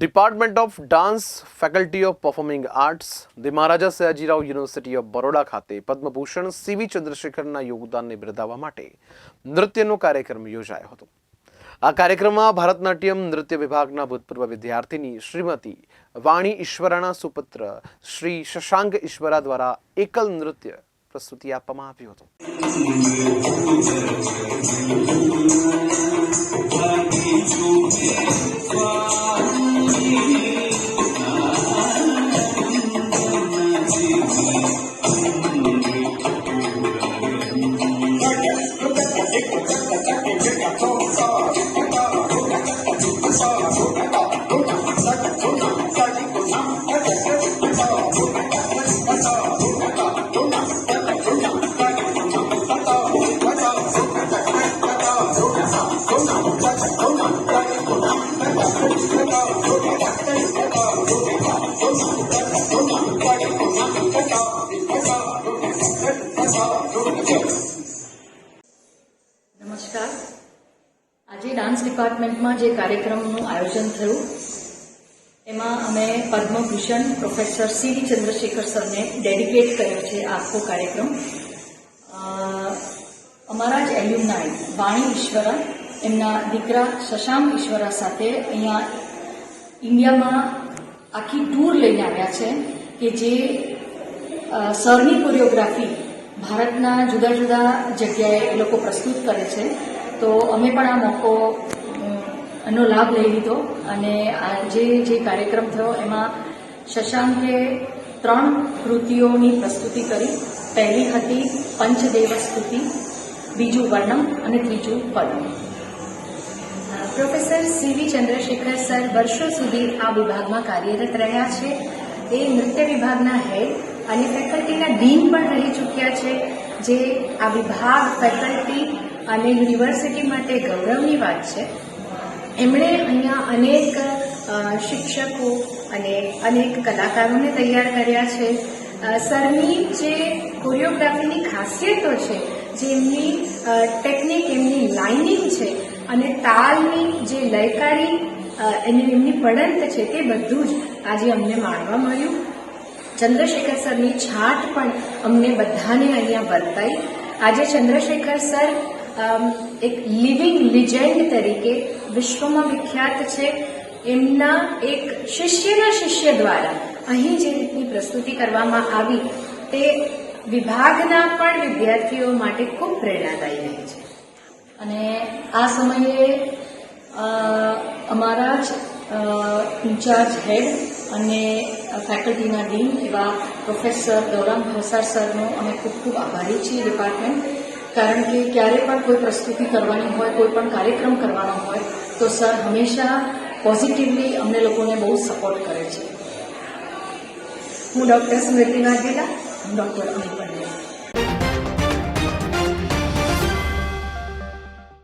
Department of dance faculty of performing arts the Maharaja Sayajirao university of Baroda ખાતે પદ્મભૂષણ સીવી ચંદ્રશેખરના યોગદાનને બિરદાવવા માટે નૃત્યનો કાર્યક્રમ યોજાયો હતો. આ કાર્યક્રમમાં ભારતનાટ્યમ નૃત્ય વિભાગના ભૂતપૂર્વ વિદ્યાર્થીની શ્રીમતી વાણી ઈશ્વરાના સુપુત્ર શ્રી શશાંક ઈશ્વરા દ્વારા એકલ નૃત્ય પ્રસ્તુતિ આપવામાં આવ્યું હતું. નમસ્કાર. આજે ડાન્સ ડિપાર્ટમેન્ટમાં જે કાર્યક્રમનું આયોજન થયું, એમાં અમે પદ્મભૂષણ પ્રોફેસર સી ચંદ્રશેખર સરને ડેડિકેટ કર્યો છે આખો કાર્યક્રમ. અમારા જ એલ્યુમનાઈ વાણી ઈશ્વરા એમના દીકરા શશાંક ઈશ્વરા સાથે અહીંયા ઇન્ડિયામાં આખી ટૂર લઈને આવ્યા છે કે જે સરની કોરિયોગ્રાફી ભારતના જુદા જુદા જગ્યાએ એ લોકો પ્રસ્તુત કરે છે. તો અમે પણ આ મોકો એનો લાભ લઈ લીધો અને આજે જે કાર્યક્રમ થયો એમાં શશાંકે ત્રણ કૃતિઓની પ્રસ્તુતિ કરી. પહેલી હતી પંચદેવ સ્તુતિ બીજું વર્ણમ અને ત્રીજું Padma professor C V Chandrashekhar sir વર્ષો સુધી આ વિભાગમાં કાર્યરત રહ્યા છે. એ નૃત્ય વિભાગના હેડ અને ફેકલ્ટીના ડીન પણ રહી ચૂક્યા છે, જે આ વિભાગ, ફેકલ્ટી અને યુનિવર્સિટી માટે ગૌરવની વાત છે. એમણે અહીંયા અનેક શિક્ષકો અને અનેક કલાકારોને તૈયાર કર્યા છે. સરની જે કોરિયોગ્રાફીની ખાસિયતો છે જે એમની ટેકનિક એમની લાઇનિંગ છે અને તાલની જે લયકારી એની, એમની પડંત છે તે બધું જ આજે અમને માણવા મળ્યું. ચંદ્રશેખર સરની છાટ પણ અમને બધાને અહીંયા વર્તાઈ. આજે ચંદ્રશેખર સર એક લિવિંગ લિજેન્ડ તરીકે વિશ્વમાં વિખ્યાત છે. એમના એક શિષ્યના શિષ્ય દ્વારા અહીં જે રીતની પ્રસ્તુતિ કરવામાં આવી, તે વિભાગના પણ વિદ્યાર્થીઓ માટે ખૂબ પ્રેરણાદાયી રહી છે. અને આ સમયે અમારા જ ઇન્ચાર્જ હેડ અને ફેકલ્ટીના ડીન એવા પ્રોફેસર ગૌરામ ભાવસાર સરનો અમે ખૂબ ખૂબ આભારી છીએ ડિપાર્ટમેન્ટ. કારણ કે ક્યારે પણ કોઈ પ્રસ્તુતિ કરવાની હોય કોઈ પણ કાર્યક્રમ કરવાનો હોય તો સર હંમેશા પોઝિટિવલી અમને લોકોને બહુ સપોર્ટ કરે છે. હું ડૉક્ટર સ્મૃતિ વાઘેલા 你咋说